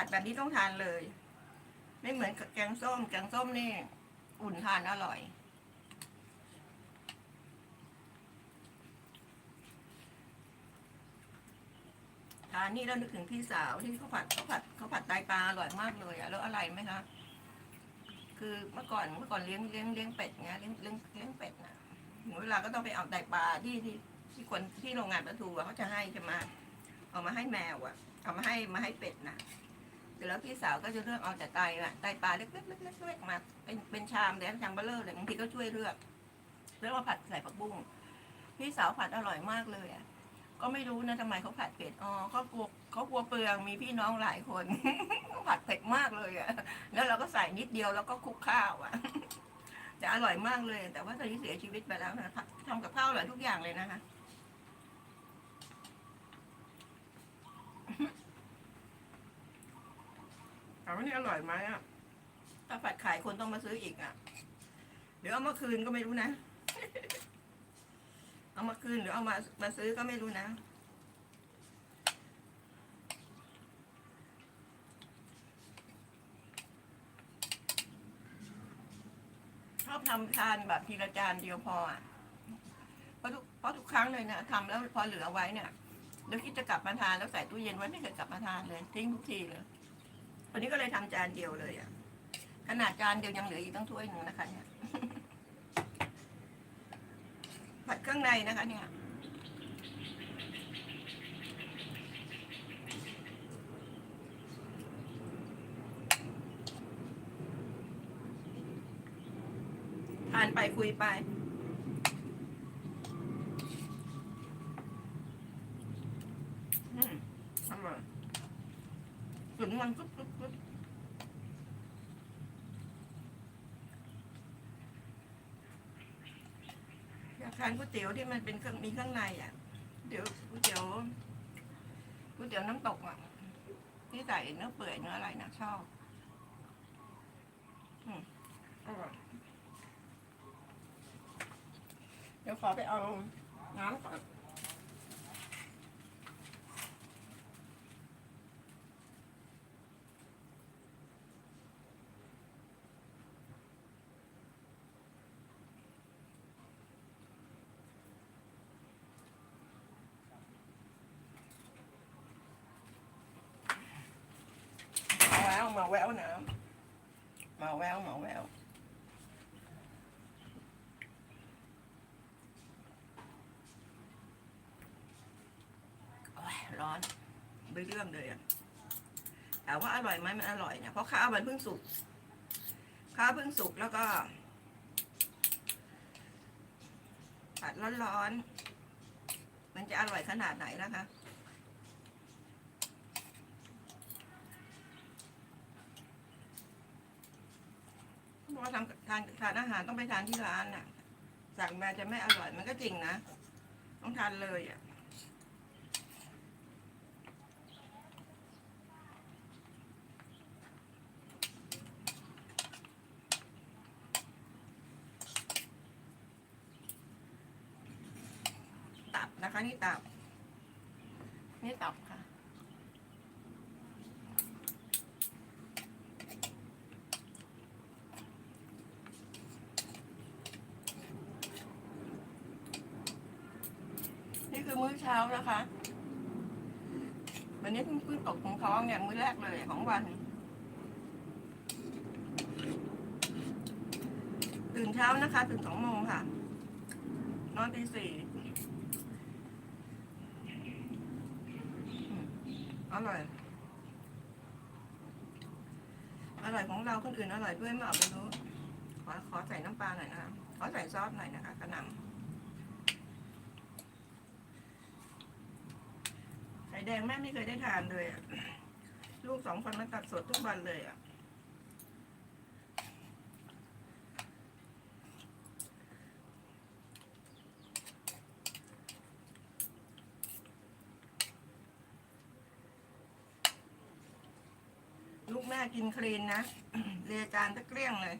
ผัดแบบนี้ต้องทานเลย ไม่เหมือนกับแกงส้ม แกงส้มนี่ อุ่นทานอร่อย ทานนี่แล้วนึกถึงพี่สาวที่เขาผัดเขาผัดเขาผัดไตปลาอร่อยมากเลยอะแล้วอะไรไหมคะคือเมื่อก่อนเมื่อก่อนเลี้ยงเลี้ยงเลี้ยงเป็ดไงเลี้ยงเลี้ยงเลี้ยงเป็ดนะถึงเวลาก็ต้องไปเอาไตปลาที่ที่ที่คนที่โรงงานปลาทูเขาจะให้ใช่ไหมเอามาให้แมวอะเอามาให้มาให้เป็ดนะ เสร็จแล้วพี่สาวก็จะเลือกเอาแต่ไตอะไตปลาเล็กๆเล็กๆเล็กๆมาเป็นเป็นชามเลยชามเบลเลอร์เลยบางทีก็ช่วยเลือกแล้วมาผัดใส่ผักบุ้งพี่สาวผัดอร่อยมากเลยอะก็ไม่รู้นะทำไมเขาผัดเผ็ดอ๋อเขากลัวเขากลัวเปลืองมีพี่น้องหลายคนเขาผัดเผ็ดมากเลยอะแล้วเราก็ใส่นิดเดียวแล้วก็คลุกข้าวอะแต่อร่อยมากเลย แต่ว่าตอนนี้เสียชีวิตไปแล้วนะทำกับข้าวอร่อยทุกอย่างเลยนะคะ ถามว่านี่อร่อยไหมอะ ถ้าผัดขายคนต้องมาซื้ออีกอะเดี๋ยวเอามาคืนก็ไม่รู้นะ เอามาคืนหรือเอามามาซื้อก็ไม่รู้นะ ชอบทำทานแบบทีละจานเดียวพออะเพราะทุกเพราะทุกครั้งเลยนะทำแล้วพอเหลือไว้เนี่ยเดี๋ยวคิดจะกลับมาทานแล้วใส่ตู้เย็นไว้ไม่เคยกลับมาทานเลย ทิ้งทุกทีเลย วันนี้ก็เลยทำจานเดียวเลยอะ ขนาดจานเดียวยังเหลืออีกตั้งถ้วยหนึ่งนะคะเนี่ย ผัดเครื่องในนะคะเนี่ยทานไปคุยไป อืมอร่อย ถึงกึ๊บกึ๊บกึ๊บอยากทานก๋วยเตี๋ยวที่มันเป็นเครื่องมีเครื่องในอะ เดี๋ยวก๋วยเตี๋ยวก๋วยเตี๋ยวน้ำตกอะ ที่ใส่เนื้อเปื่อยเนื้ออะไรนะชอบอืมอร่อยเดี๋ยวขอไปเอาน้ำก่อน มา แววมาแววนะมาแววมาแววร้อนไม่เรื่องเลยอะถามว่าอร่อยไหมมันอร่อยเนี่ยเพราะข้าวมันเพิ่งสุกข้าวเพิ่งสุกแล้วก็ผัดร้อนๆมันจะอร่อยขนาดไหนนะคะ เพราทำทานทานอาหารต้องไปทานที่ร้านน่ะ สั่งมาจะไม่อร่อยมันก็จริงนะต้องทานเลยอะตับนะคะนี่ตับ นี่ตับค่ะ นี่ คือมื้อเช้านะคะ วันนี้เพิ่งเพิ่งตกของท้องเนี่ยมื้อแรกเลยของวัน ตื่นเช้านะคะ ตื่นสองโมงค่ะ นอนตีสี่อร่อย อร่อยของเราคนอื่นอร่อยด้วยไม่เอาไปรู้ขอขอใส่น้ำปลาหน่อยนะคะ ขอใส่ซอสหน่อยนะคะกระหน่ำไข่ แดงแม่ไม่เคยได้ทานเลยอะลูกสองคนมาตัดสดทุกวันเลยอะลูกแม่กินคลีนนะเรียจานตะเกลี้ยงเลย